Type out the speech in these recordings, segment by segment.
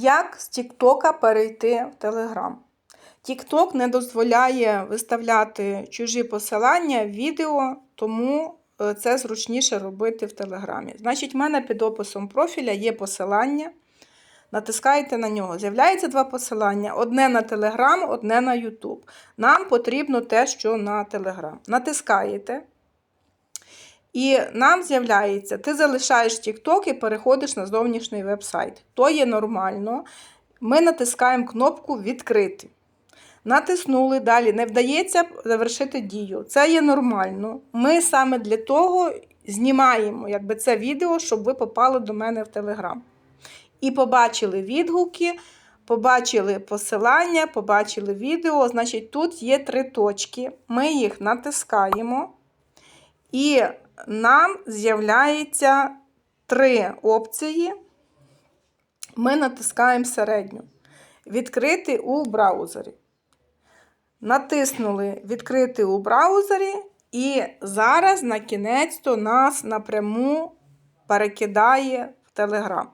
Як з Тіктока перейти в Телеграм? Тікток не дозволяє виставляти чужі посилання в відео, тому е, це зручніше робити в Телеграмі. Значить, в мене під описом профіля є посилання. Натискаєте на нього. З'являється два посилання: одне на Телеграм, одне на Ютуб. Нам потрібно те, що на Телеграм. Натискаєте. І нам з'являється, ти залишаєш TikTok і переходиш на зовнішній веб-сайт. То є нормально. Ми натискаємо кнопку Відкрити. Натиснули далі, не вдається завершити дію. Це є нормально. Ми саме для того знімаємо якби, це відео, щоб ви попали до мене в Телеграм. І побачили відгуки, побачили посилання, побачили відео. Значить, тут є три точки. Ми їх натискаємо. І нам з'являється три опції. Ми натискаємо середню. Відкрити у браузері. Натиснули Відкрити у браузері, і зараз на кінець то нас напряму перекидає в Telegram.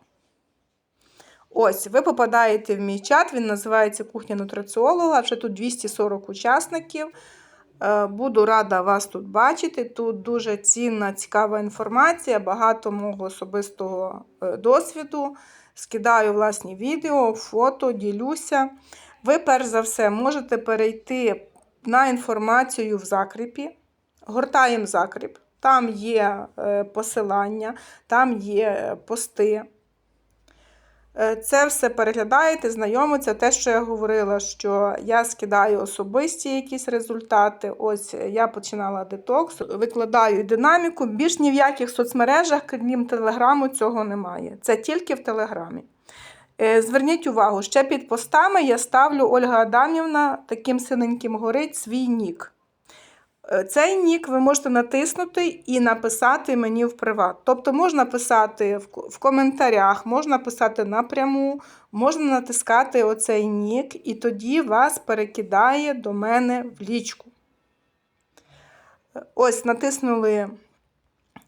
Ось, ви попадаєте в мій чат, він називається Кухня нутриціолога. Вже тут 240 учасників. Е, Буду рада вас тут бачити. Тут дуже цінна, цікава інформація, багато мого особистого е, досвіду. Скидаю власні відео, фото, ділюся. Ви, перш за все, можете перейти на інформацію в закріпі. Гортаємо закріп. Там є е, посилання, там є пости. Е, Це все переглядаєте, знайомиться. Те, що я говорила, що я скидаю особисті якісь результати. Ось я починала детокс, викладаю динаміку. Більш ні в яких соцмережах, крім Телеграму, цього немає. Це тільки в Телеграмі. Е, Зверніть увагу, ще під постами я ставлю Ольга Адамівна таким синеньким горить свій нік. Е, Цей нік ви можете натиснути і написати мені в приват. Тобто можна писати в коментарях, можна писати напряму, можна натискати оцей нік, і тоді вас перекидає до мене в лічку. Ось натиснули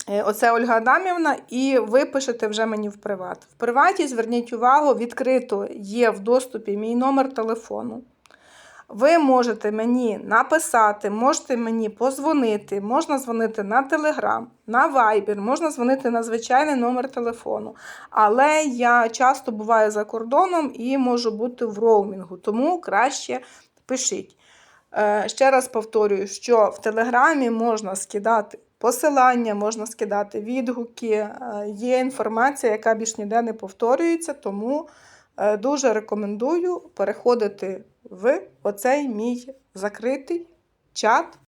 е, оце Ольга Адамівна, і ви пишете вже мені в приват. В приваті, зверніть увагу, відкрито є в доступі мій номер телефону. Ви можете мені написати, можете мені позвонити, можна дзвонити на Телеграм, на Viber, можна дзвонити на звичайний номер телефону. Але я часто буваю за кордоном і можу бути в роумінгу, тому краще пишіть. Е, Ще раз повторюю, що в Телеграмі можна скидати посилання, можна скидати відгуки, е, є інформація, яка більш ніде не повторюється, тому е, дуже рекомендую переходити в оцей мій закритий чат